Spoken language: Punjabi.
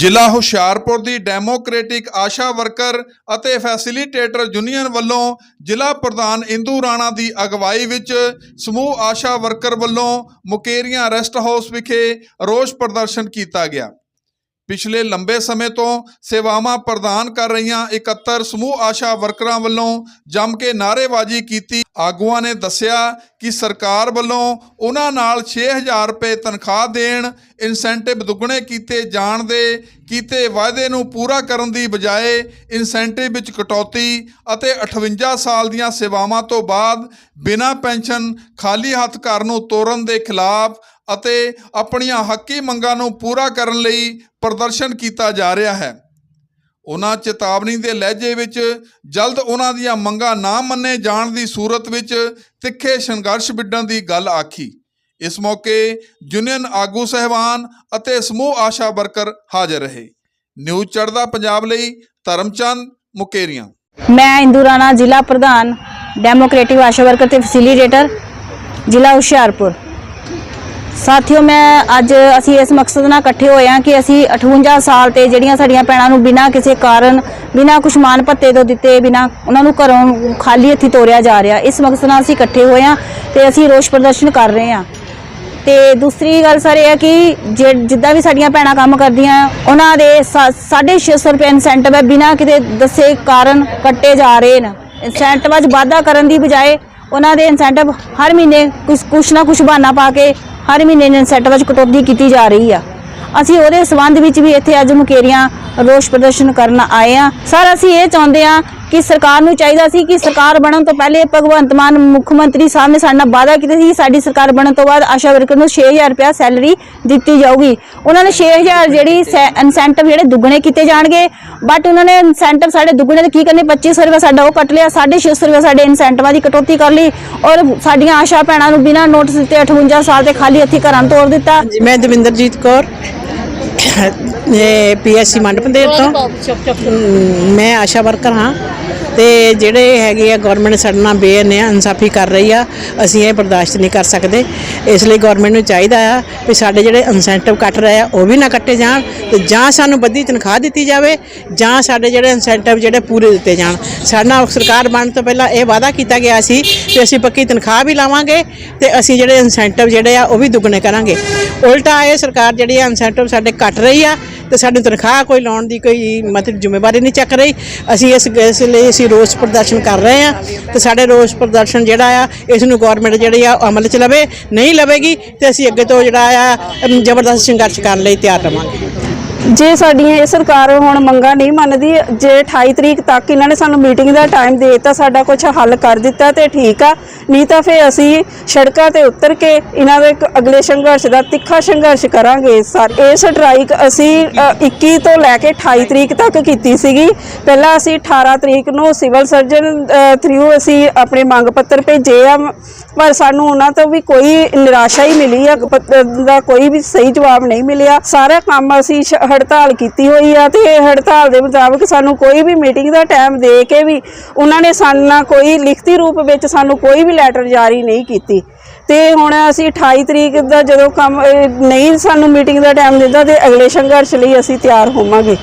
ਜ਼ਿਲ੍ਹਾ ਹੁਸ਼ਿਆਰਪੁਰ ਦੀ ਡੈਮੋਕ੍ਰੈਟਿਕ ਆਸ਼ਾ ਵਰਕਰ ਅਤੇ ਫੈਸਿਲੀਟੇਟਰ ਯੂਨੀਅਨ ਵੱਲੋਂ ਜ਼ਿਲ੍ਹਾ ਪ੍ਰਧਾਨ ਇੰਦੂ ਰਾਣਾ ਦੀ ਅਗਵਾਈ ਵਿੱਚ ਸਮੂਹ ਆਸ਼ਾ ਵਰਕਰ ਵੱਲੋਂ ਮੁਕੇਰੀਆਂ ਰੈਸਟ ਹਾਊਸ ਵਿਖੇ ਰੋਸ ਪ੍ਰਦਰਸ਼ਨ ਕੀਤਾ ਗਿਆ। ਪਿਛਲੇ ਲੰਬੇ ਸਮੇਂ ਤੋਂ ਸੇਵਾਵਾਂ ਪ੍ਰਦਾਨ ਕਰ ਰਹੀਆਂ 71 ਸਮੂਹ ਆਸ਼ਾ ਵਰਕਰਾਂ ਵੱਲੋਂ ਜੰਮ ਕੇ ਨਾਅਰੇਬਾਜ਼ੀ ਕੀਤੀ ਆਗੂਆਂ ਨੇ ਦੱਸਿਆ ਕਿ ਸਰਕਾਰ ਵੱਲੋਂ ਉਹਨਾਂ ਨਾਲ 6000 ਰੁਪਏ ਤਨਖਾਹ ਦੇਣ ਇਨਸੈਂਟਿਵ ਦੁੱਗਣੇ ਕੀਤੇ ਜਾਣ ਦੇ, ਕੀਤੇ ਵਾਅਦੇ ਨੂੰ ਪੂਰਾ ਕਰਨ ਦੀ ਬਜਾਏ ਇਨਸੈਂਟਿਵ ਵਿੱਚ ਕਟੌਤੀ ਅਤੇ 58 ਸਾਲ ਦੀਆਂ ਸੇਵਾਵਾਂ ਤੋਂ ਬਾਅਦ ਬਿਨਾਂ ਪੈਨਸ਼ਨ, ਖਾਲੀ ਹੱਥ ਘਰ ਨੂੰ ਤੋਰਨ ਦੇ ਖਿਲਾਫ ਅਤੇ ਆਪਣੀਆਂ ਹੱਕੀ ਮੰਗਾਂ ਨੂੰ ਪੂਰਾ ਕਰਨ ਲਈ ਪ੍ਰਦਰਸ਼ਨ ਕੀਤਾ ਜਾ ਰਿਹਾ ਹੈ। ਉਹਨਾਂ ਚੇਤਾਵਨੀ ਦੇ ਲਹਿਜੇ ਵਿੱਚ ਜਲਦ ਉਹਨਾਂ ਦੀਆਂ ਮੰਗਾਂ ਨਾ ਮੰਨੇ ਜਾਣ ਦੀ ਸੂਰਤ ਵਿੱਚ ਤਿੱਖੇ ਸੰਘਰਸ਼ ਵਿੱਢਣ ਦੀ ਗੱਲ ਆਖੀ। ਇਸ ਮੌਕੇ ਯੂਨੀਅਨ ਆਗੂ ਸਹਿਬਾਨ ਅਤੇ ਸਮੂਹ ਆਸ਼ਾ ਵਰਕਰ ਹਾਜ਼ਰ ਰਹੇ। ਨਿਊਜ਼ ਚੜਦਾ ਪੰਜਾਬ ਲਈ ਧਰਮਚੰਦ ਮੁਕੇਰੀਆਂ। ਮੈਂ ਇੰਦੂ ਰਾਣਾ ਜ਼ਿਲ੍ਹਾ ਪ੍ਰਧਾਨ ਡੈਮੋਕ੍ਰੇਟਿਕ ਆਸ਼ਾ ਵਰਕਰ ਤੇ ਫੈਸਿਲੀਟੇਟਰ, ਜ਼ਿਲ੍ਹਾ ਹੁਸ਼ਿਆਰਪੁਰ। ਸਾਥੀਓ, ਮੈਂ ਅੱਜ ਅਸੀਂ ਇਸ ਮਕਸਦ ਨਾਲ ਇਕੱਠੇ ਹੋਏ ਹਾਂ ਕਿ ਅਸੀਂ 58 ਸਾਲ ਤੇ ਜਿਹੜੀਆਂ ਸਾਡੀਆਂ ਭੈਣਾਂ ਨੂੰ ਬਿਨਾਂ ਕਿਸੇ ਕਾਰਨ, ਬਿਨਾਂ ਕੁਛ ਮਾਨ ਭੱਤੇ ਤੋਂ ਦਿੱਤੇ, ਬਿਨਾਂ ਉਹਨਾਂ ਨੂੰ ਘਰੋਂ ਖਾਲੀ ਹੱਥੀ ਤੋਰਿਆ ਜਾ ਰਿਹਾ, ਇਸ ਮਕਸਦ ਨਾਲ ਅਸੀਂ ਇਕੱਠੇ ਹੋਏ ਹਾਂ ਤੇ ਅਸੀਂ ਰੋਸ ਪ੍ਰਦਰਸ਼ਨ ਕਰ ਰਹੇ ਹਾਂ। ਤੇ ਦੂਸਰੀ ਗੱਲ ਸਰ ਇਹ ਹੈ ਕਿ ਜੇ ਜਿੱਦਾਂ ਵੀ ਸਾਡੀਆਂ ਭੈਣਾਂ ਕੰਮ ਕਰਦੀਆਂ, ਉਹਨਾਂ ਦੇ 650 ਰੁਪਏ ਇਨਸੈਂਟਿਵ ਹੈ, ਬਿਨਾਂ ਕਿਤੇ ਦੱਸੇ ਕਾਰਨ ਕੱਟੇ ਜਾ ਰਹੇ ਨੇ। ਇਨਸੈਂਟਿਵਾਂ 'ਚ ਵਾਧਾ ਕਰਨ ਦੀ ਬਜਾਏ ਉਹਨਾਂ ਦੇ ਇਨਸੈਂਟਿਵ ਹਰ ਮਹੀਨੇ ਕੁਛ ਕੁਛ ਨਾ ਕੁਛ ਬਹਾਨਾ ਪਾ ਕੇ ਹਰ ਮਹੀਨੇ ਇਨਸੈਂਟਿਵਾਂ 'ਚ ਕਟੌਤੀ ਕੀਤੀ ਜਾ ਰਹੀ ਆ। ਅਸੀਂ ਉਹਦੇ ਸਬੰਧ ਵਿੱਚ ਵੀ ਇੱਥੇ ਅੱਜ ਮੁਕੇਰੀਆਂ ਰੋਸ ਪ੍ਰਦਰਸ਼ਨ ਕਰਨ ਆਏ ਆ। ਸਰ, ਅਸੀਂ ਇਹ ਚਾਹੁੰਦੇ ਆ ਕਿ ਸਰਕਾਰ ਨੂੰ ਚਾਹੀਦਾ ਸੀ ਕਿ ਸਰਕਾਰ ਬਣਨ ਤੋਂ ਪਹਿਲੇ ਭਗਵੰਤ ਮਾਨ ਮੁੱਖ ਮੰਤਰੀ ਸਾਹਿਬ ਨੇ ਸਾਡੇ ਨਾਲ ਵਾਅਦਾ ਕੀਤਾ ਸੀ ਸਾਡੀ ਸਰਕਾਰ ਬਣਨ ਤੋਂ ਬਾਅਦ ਆਸ਼ਾ ਵਰਕਰ ਨੂੰ 6000 ਰੁਪਇਆ ਸੈਲਰੀ ਦਿੱਤੀ ਜਾਊਗੀ। ਉਹਨਾਂ ਨੇ 6000 ਜਿਹੜੀ ਇਨਸੈਂਟਿਵ ਜਿਹੜੇ ਦੁੱਗਣੇ ਕੀਤੇ ਜਾਣਗੇ ਬਟ ਉਹਨਾਂ ਨੇ ਇਨਸੈਂਟਿਵ ਸਾਡੇ ਦੁੱਗਣੇ ਤੇ ਕੀ ਕਰਨੇ? 2500 ਰੁਪਏ ਸਾਡਾ ਉਹ ਕੱਟ ਲਿਆ 650 ਰੁਪਏ ਸਾਡੇ ਇਨਸੈਂਟਿਵਾਂ ਦੀ ਕਟੌਤੀ ਕਰ ਲਈ ਔਰ ਸਾਡੀਆਂ ਆਸ਼ਾ ਭੈਣਾਂ ਨੂੰ ਬਿਨਾਂ ਨੋਟਿਸ ਦਿੱਤੇ 58 ਸਾਲ ਤੇ ਖਾਲੀ ਹੱਥੀ ਘਰਾਂ ਤੋੜ ਦਿੱਤਾ। ਜੀ ਮੈਂ ਦਵਿੰਦਰਜੀਤ ਕੌਰ ਇਹ ਪੀਐਸਸੀ ਮੰਡਪੰਦੇਰ ਤੋਂ। ਮੈਂ ਆਸ਼ਾ ਵਰਕਰ ਹਾਂ। ਤੇ ਜਿਹੜੇ ਹੈਗੇ ਆ ਗਵਰਨਮੈਂਟ ਸਾਡੇ ਨਾਲ ਬੇਅਨਿਆ ਇਨਸਾਫੀ ਕਰ ਰਹੀ ਆ, ਅਸੀਂ ਇਹ ਬਰਦਾਸ਼ਤ ਨਹੀਂ ਕਰ ਸਕਦੇ। ਇਸ ਲਈ ਗਵਰਨਮੈਂਟ ਨੂੰ ਚਾਹੀਦਾ ਆ ਕਿ ਸਾਡੇ ਜਿਹੜੇ ਇਨਸੈਂਟਿਵ ਕੱਟ ਰਹੇ ਆ, ਉਹ ਵੀ ਨਾ ਕੱਟੇ ਜਾਣ ਤੇ ਜਾਂ ਸਾਨੂੰ ਵੱਧੀ ਤਨਖਾਹ ਦਿੱਤੀ ਜਾਵੇ, ਜਾਂ ਸਾਡੇ ਜਿਹੜੇ ਇਨਸੈਂਟਿਵ ਜਿਹੜੇ ਪੂਰੇ ਦਿੱਤੇ ਜਾਣ। ਸਾਡਾ ਸਰਕਾਰ ਬਣਨ ਤੋਂ ਪਹਿਲਾਂ ਇਹ ਵਾਅਦਾ ਕੀਤਾ ਗਿਆ ਸੀ ਕਿ ਅਸੀਂ ਪੱਕੀ ਤਨਖਾਹ ਵੀ ਲਾਵਾਂਗੇ ਤੇ ਅਸੀਂ ਜਿਹੜੇ ਇਨਸੈਂਟਿਵ ਜਿਹੜੇ ਆ, ਉਹ ਵੀ ਦੁੱਗਣੇ ਕਰਾਂਗੇ। ਉਲਟਾ ਇਹ ਸਰਕਾਰ ਜਿਹੜੀ ਆ ਇਨਸੈਂਟਿਵ ਸਾਡੇ ਕੱਟ ਰਹੀ ਆ ਤੇ ਸਾਡੀ ਤਨਖਾਹ ਕੋਈ ਲਾਉਣ ਦੀ ਕੋਈ ਮਤਲਬ ਜ਼ਿੰਮੇਵਾਰੀ ਨਹੀਂ ਚੱਕ ਰਹੀ। ਅਸੀਂ ਇਸ ਇਸ ਲਈ ਅਸੀਂ ਰੋਸ ਪ੍ਰਦਰਸ਼ਨ ਕਰ ਰਹੇ ਆ ਤੇ ਸਾਡੇ ਰੋਸ ਪ੍ਰਦਰਸ਼ਨ ਜਿਹੜਾ ਆ ਇਸ ਨੂੰ ਗਵਰਨਮੈਂਟ ਜਿਹੜੀ ਆ, ਉਹ ਅਮਲ ਚ ਲਵੇ, ਨਹੀਂ ਲਵੇਗੀ ਤੇ ਅਸੀਂ ਅੱਗੇ ਤੋਂ ਜਿਹੜਾ ਆ ਜ਼ਬਰਦਸਤ ਸੰਘਰਸ਼ ਕਰਨ ਲਈ ਤਿਆਰ ਰਵਾਂਗੇ। ਜੇ ਸਾਡੀਆਂ ਇਹ ਸਰਕਾਰ ਹੁਣ ਮੰਗਾਂ ਨਹੀਂ ਮੰਨਦੀ ਜੇ 28 ਤਰੀਕ ਤੱਕ ਇਹਨਾਂ ਨੇ ਸਾਨੂੰ ਮੀਟਿੰਗ ਦਾ ਟਾਈਮ ਦੇ ਦਿੱਤਾ ਸਾਡਾ ਕੁਝ ਹੱਲ ਕਰ ਦਿੱਤਾ ਤੇ ਠੀਕ ਆ। ਨਹੀਂ ਤਾਂ ਫਿਰ ਅਸੀਂ ਸੜਕਾਂ ਤੇ ਉਤਰ ਕੇ ਇਹਨਾਂ ਦੇ ਅਗਲੇ ਸੰਘਰਸ਼ ਦਾ ਤਿੱਖਾ ਸੰਘਰਸ਼ ਕਰਾਂਗੇ। ਸਰ ਇਹ ਸਟ੍ਰਾਈਕ ਅਸੀਂ ਅ, 21 ਤੋਂ ਲੈ ਕੇ 28 ਤਰੀਕ ਤੱਕ ਕੀਤੀ ਸੀਗੀ। ਪਹਿਲਾਂ ਅਸੀਂ 18 ਤਰੀਕ ਨੂੰ ਸਿਵਲ ਸਰਜਨ ਥਰੂ ਅਸੀਂ ਆਪਣੇ ਮੰਗ ਪੱਤਰ ਭੇਜੇ ਆ। ਪਰ ਸਾਨੂੰ ਉਹਨਾਂ ਤੋਂ ਵੀ ਕੋਈ ਨਿਰਾਸ਼ਾ ਹੀ ਮਿਲੀ ਆ ਦਾ ਕੋਈ ਵੀ ਸਹੀ ਜਵਾਬ ਨਹੀਂ ਮਿਲਿਆ। ਸਾਰਾ ਕੰਮ ਅਸੀਂ ਸ਼- ਹੜਤਾਲ ਕੀਤੀ ਹੋਈ ਆ ਤੇ ਹੜਤਾਲ ਦੇ ਮੁਤਾਬਕ ਸਾਨੂੰ ਕੋਈ ਵੀ ਮੀਟਿੰਗ ਦਾ ਟਾਈਮ ਦੇ ਕੇ ਵੀ ਉਹਨਾਂ ਨੇ ਸਾਨੂੰ ਕੋਈ ਲਿਖਤੀ ਰੂਪ ਵਿੱਚ ਸਾਨੂੰ ਕੋਈ ਵੀ ਲੈਟਰ ਜਾਰੀ ਨਹੀਂ ਕੀਤੀ। ਤੇ ਹੁਣ ਅਸੀਂ 28 ਤਰੀਕ ਦਾ ਜਦੋਂ ਕੰਮ ਨਹੀਂ ਸਾਨੂੰ ਮੀਟਿੰਗ ਦਾ ਟਾਈਮ ਦਿੰਦਾ ਤੇ ਅਗਲੇ ਸੰਘਰਸ਼ ਲਈ ਅਸੀਂ ਤਿਆਰ ਹੋਵਾਂਗੇ।